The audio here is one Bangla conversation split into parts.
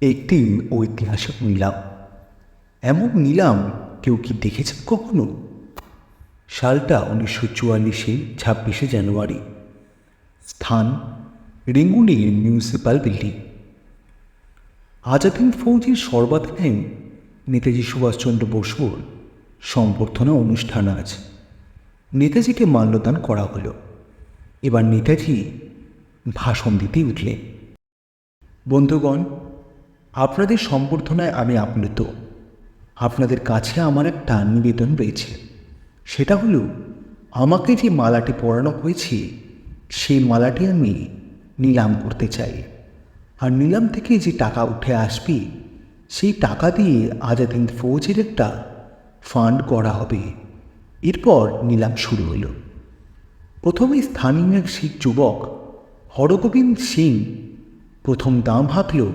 একটি ঐতিহাসিক নিলাম। এমন নিলাম কেউ কি দেখেছেন কখনো? সালটা উনিশশো চুয়াল্লিশে, ছাব্বিশে জানুয়ারি। স্থান রেঙ্গুনির মিউনিসিপ্যাল বিল্ডিং। আজাদিন ফৌজির সর্বাধিনায়ক নেতাজি সুভাষচন্দ্র বসুর সম্বর্ধনা অনুষ্ঠান আজ। নেতাজিকে মাল্যদান করা হলো। এবার নেতাজি ভাষণ দিতে উঠলেন। বন্ধুগণ আপনাদের সম্বর্ধনায় আমি আপ্লুত। আপনাদের কাছে আমার একটা নিবেদন রয়েছে। সেটা হলো, আমাকে যে মালাটি পরানো হয়েছে, সেই মালাটি আমি নিলাম করতে চাই। আর নিলাম থেকে যে টাকা উঠে আসবে, সেই টাকা দিয়ে আজাদ হিন্দ ফৌজের একটা ফান্ড করা হবে। এরপর নিলাম শুরু হলো। প্রথমে স্থানীয় এক শিখ যুবক, হরগোবিন্দ সিং, প্রথম দাম হাঁকল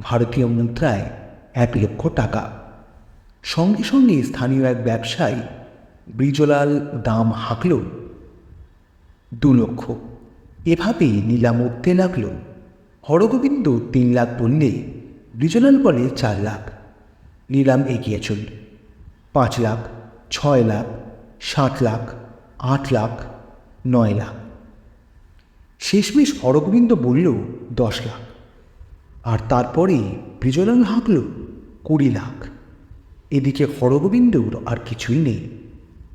ভারতীয় মুদ্রায় এক লক্ষ টাকা। সঙ্গে সঙ্গে স্থানীয় এক ব্যবসায়ী ব্রিজলাল দাম হাঁকল। দু লক্ষ। এভাবেই নিলাম উঠতে লাগল। হরগোবিন্দ তিন লাখ বললে, ব্রিজলাল বলে চার লাখ। নিলাম এগিয়ে চলল পাঁচ লাখ, ছয় লাখ, সাত লাখ, আট লাখ, নয় লাখ। শেষমেশ হরগোবিন্দ বলল, দশ লাখ। আর তারপরে ব্রিজলাল হাঁকল কুড়ি লাখ। এদিকে হরগোবিন্দর আর কিছুই নেই।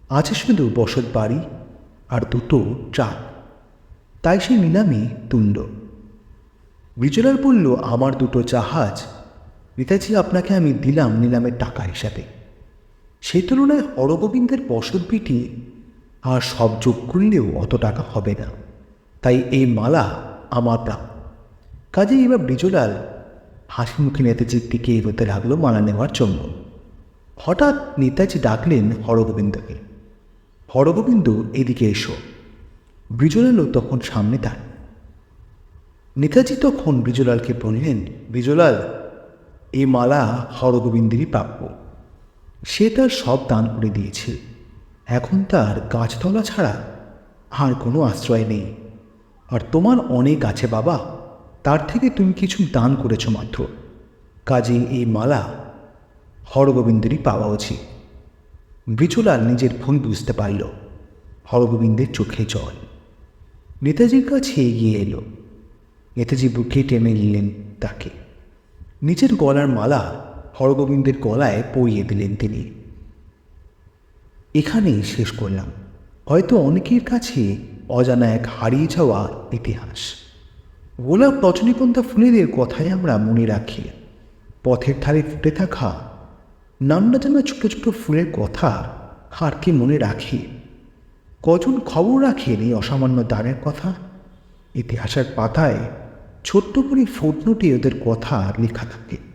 আছে শুধু বসত বাড়ি আর দুটো ট্রাক তাই সে নিলামে তুলল ব্রিজলাল বলল, আমার দুটো জাহাজ। নেতাজি, আপনাকে আমি দিলাম নিলামের টাকা হিসাবে। সে তুলনায় হরগোবিন্দের বসত বিটি আর সব যোগ করলেও অত টাকা হবে না। তাই এই মালা আমার প্রাপ কাজে এবার ব্রিজলাল হাসি মুখে নেতাজির দিকে এগোতে লাগল মালা নেওয়ার জন্য। হঠাৎ নেতাজি ডাকলেন হরগোবিন্দকে। হরগোবিন্দ, এদিকে এসো। ব্রিজলালও তখন সামনে তার নেতাজি তখন ব্রিজলালকে বললেন ব্রিজলাল এই মালা হরগোবিন্দেরই প্রাপ্য। সে তার সব দান করে দিয়েছে। এখন তার গাছতলা ছাড়া আর কোনো আশ্রয় নেই। আর তোমার অনেক আছে বাবা। তার থেকে তুমি কিছু দান করেছ মাত্র। কাজে এই মালা হরগোবিন্দেরই পাওয়া উচিত। ব্রিজলাল নিজের ভুল বুঝতে পারল। হরগোবিন্দের চোখে জল। নেতাজির কাছে এগিয়ে এলো। নেতাজি বুকে টেনে নিলেন তাকে। নিজের গলার মালা হরগোবিন্দের গলায় পরিয়ে দিলেন তিনি। এখানেই শেষ করলাম। হয়তো অনেকের কাছে অজানা এক হারিয়ে যাওয়া ইতিহাস। গোলাপ রজনীপন্থা ফুলেদের কথাই আমরা মনে রাখি। পথের ধারে ফুটে থাকা নান্না জানা ছোটো ছোটো ফুলের কথা আর কি মনে রাখি। কজন খবর রাখেন এই অসামান্য দানের কথা? ইতিহাসের পাতায় ছোট্ট করে ফুটনোটে ওদের কথা লেখা থাকে।